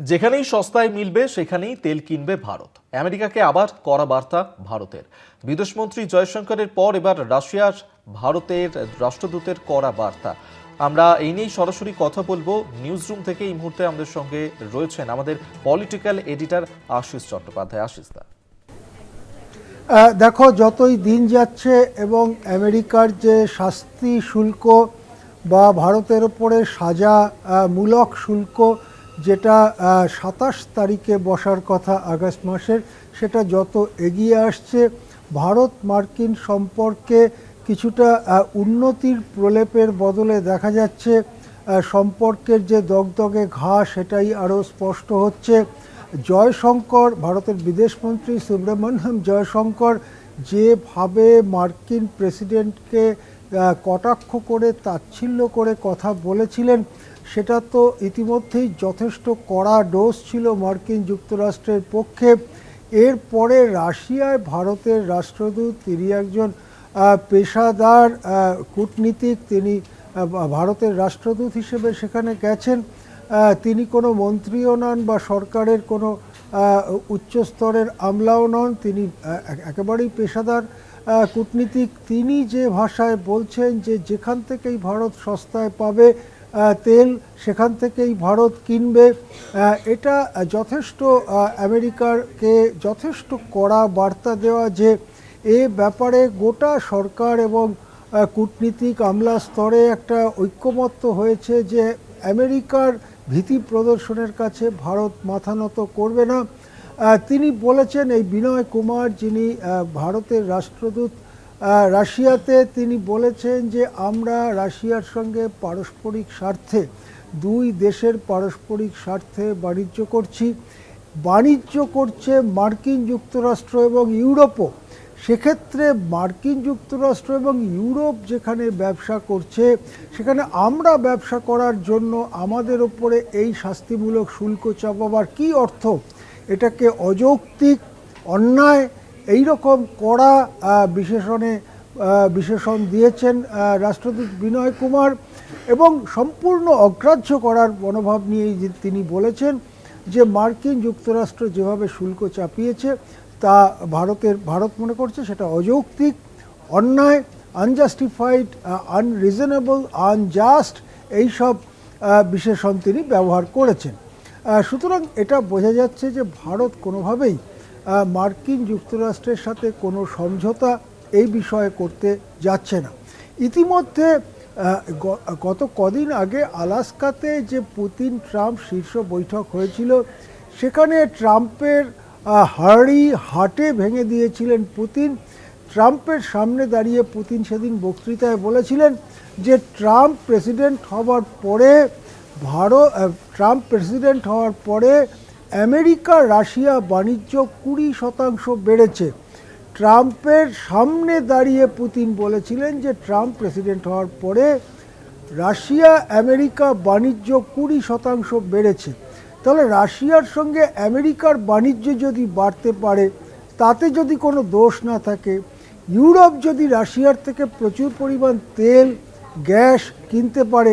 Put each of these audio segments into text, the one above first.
যেখানেই সস্তায় মিলবে, সেখানেই তেল কিনবে ভারত। আমেরিকাকে আবার কড়া বার্তা ভারতের। বিদেশমন্ত্রী জয়শঙ্করের পর এবার রাশিয়ার ভারতের রাষ্ট্রদূতের কড়া বার্তা। আমরা এই নিয়েই সরাসরি কথা বলব। নিউজ রুম থেকে এই মুহূর্তে আমাদের সঙ্গে রয়েছেন আমাদের পলিটিক্যাল এডিটর আশিস চট্টোপাধ্যায়। আশিস দা। দেখো, যতই দিন যাচ্ছে এবং আমেরিকার যে শাস্তি শুল্ক বা ভারতের ওপরে সাজা মূলক শুল্ক যেটা সাতাশ তারিখে বসার কথা আগস্ট মাসের, সেটা যত এগিয়ে আসছে, ভারত মার্কিন সম্পর্কে কিছুটা উন্নতির প্রলেপের বদলে দেখা যাচ্ছে সম্পর্কের যে দগদগে ঘা, সেটাই আরও স্পষ্ট হচ্ছে। জয়শঙ্কর, ভারতের বিদেশমন্ত্রী সুব্রমণ্যম জয়শঙ্কর যেভাবে মার্কিন প্রেসিডেন্টকে কটাক্ষ করে, তাচ্ছিল্য করে কথা বলেছিলেন। সেটা তো ইতিমধ্যেই যথেষ্ট কড়া ডোজ ছিল মার্কিন যুক্তরাষ্ট্রের পক্ষে। এরপরে রাশিয়ায় ভারতের রাষ্ট্রদূত, তিনি একজন পেশাদার কূটনীতিক, তিনি ভারতের রাষ্ট্রদূত হিসেবে সেখানে গেছেন। তিনি কোনো মন্ত্রীও নন বা সরকারের কোনো উচ্চস্তরের আমলাও নন। তিনি একেবারেই পেশাদার কূটনীতিক তিনি যে ভাষায় বলছেন যে যেখান থেকেই ভারত সস্তায় পাবে তেল, সেখান থেকেই ভারত কিনবে এটা যথেষ্ট আমেরিকারকে যথেষ্ট কড়া বার্তা দেওয়া যে এ ব্যাপারে গোটা সরকার এবং কূটনীতিক আমলা স্তরে একটা ঐক্যমত্য হয়েছে যে আমেরিকার ভীতি প্রদর্শনের কাছে ভারত মাথা নত করবে না। তিনি বলেছেন এই বিনয় কুমার যিনি ভারতের রাষ্ট্রদূত রাশিয়াতে তিনি বলেছেন যে আমরা রাশিয়ার সঙ্গে পারস্পরিক স্বার্থে, দুই দেশের পারস্পরিক স্বার্থে বাণিজ্য করছি। বাণিজ্য করছে মার্কিন যুক্তরাষ্ট্র এবং ইউরোপও। সেক্ষেত্রে মার্কিন যুক্তরাষ্ট্র এবং ইউরোপ যেখানে ব্যবসা করছে, সেখানে আমরা ব্যবসা করার জন্য আমাদের ওপরে এই শাস্তিমূলক শুল্ক চাপাবার কী অর্থ? এটাকে অযৌক্তিক, অন্যায় এই রকম কড়া বিশেষণে বিশেষণ দিয়েছেন রাষ্ট্রদূত বিনয় কুমার এবং সম্পূর্ণ অগ্রাহ্য করার মনোভাব নিয়েই তিনি বলেছেন যে মার্কিন যুক্তরাষ্ট্র যেভাবে শুল্ক চাপিয়েছে, তা ভারতের, ভারত মনে করছে সেটা অযৌক্তিক, অন্যায় আনজাস্টিফাইড আনরিজনেবল আনজাস্ট এইসব বিশেষণ তিনি ব্যবহার করেছেন। সুতরাং এটা বোঝা যাচ্ছে যে ভারত কোনোভাবেই মার্কিন যুক্তরাষ্ট্রের সাথে কোনো সমঝোতা এই বিষয়ে করতে যাচ্ছে না। ইতিমধ্যে গত কদিন আগে আলাস্কাতে যে পুতিন ট্রাম্প শীর্ষ বৈঠক হয়েছিল, সেখানে ট্রাম্পের হাড়ি হাটে ভেঙে দিয়েছিলেন পুতিন। ট্রাম্পের সামনে দাঁড়িয়ে পুতিন সেদিন বক্তৃতায় বলেছিলেন যে ট্রাম্প প্রেসিডেন্ট হওয়ার পরে ভারত ট্রাম্প প্রেসিডেন্ট হওয়ার পরে আমেরিকা, রাশিয়া বাণিজ্য কুড়ি শতাংশ বেড়েছে। ট্রাম্পের সামনে দাঁড়িয়ে পুতিন বলেছিলেন যে ট্রাম্প প্রেসিডেন্ট হওয়ার পরে রাশিয়া, আমেরিকা বাণিজ্য কুড়ি শতাংশ বেড়েছে। তাহলে রাশিয়ার সঙ্গে আমেরিকার বাণিজ্য যদি বাড়তে পারে, তাতে যদি কোনো দোষ না থাকে, ইউরোপ যদি রাশিয়ার থেকে প্রচুর পরিমাণ তেল, গ্যাস কিনতে পারে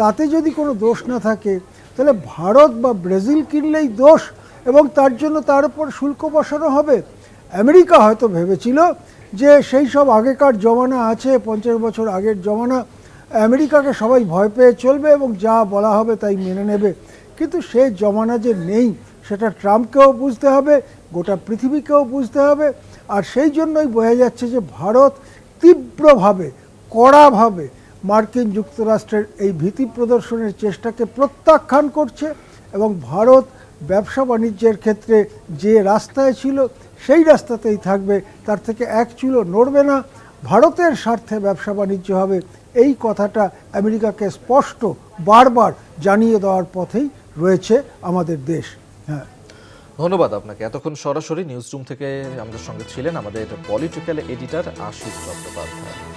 তাতে যদি কোনো দোষ না থাকে, তাহলে ভারত বা ব্রাজিল কিনলেই দোষ এবং তার জন্য তার উপর শুল্ক বসানো হবে। আমেরিকা হয়তো ভেবেছিল যে সেই সব আগেকার জমানা আছে, পঞ্চাশ বছর আগের জমানা, আমেরিকাকে সবাই ভয় পেয়ে চলবে এবং যা বলা হবে তাই মেনে নেবে। কিন্তু সেই জমানা যে নেই, সেটা ট্রাম্পকেও বুঝতে হবে, গোটা পৃথিবীকেও বুঝতে হবে। আর সেই জন্যই বোঝা যাচ্ছে যে ভারত তীব্রভাবে, কড়াভাবে মার্কিন যুক্তরাষ্ট্রের এই ভীতি প্রদর্শনের চেষ্টাকে প্রত্যাখ্যান করছে এবং ভারত ব্যবসা বাণিজ্যের ক্ষেত্রে যে রাস্তায় ছিল, সেই রাস্তাতেই থাকবে। তার থেকে এক চুলো নড়বে না। ভারতের স্বার্থে ব্যবসা বাণিজ্য হবে। এই কথাটা আমেরিকাকে স্পষ্ট বারবার জানিয়ে দেওয়ার পথেই রয়েছে আমাদের দেশ। হ্যাঁ। ধন্যবাদ আপনাকে। এতক্ষণ সরাসরি নিউজ রুম থেকে আমাদের সঙ্গে ছিলেন আমাদের পলিটিক্যাল এডিটর আশিস চট্টোপাধ্যায়।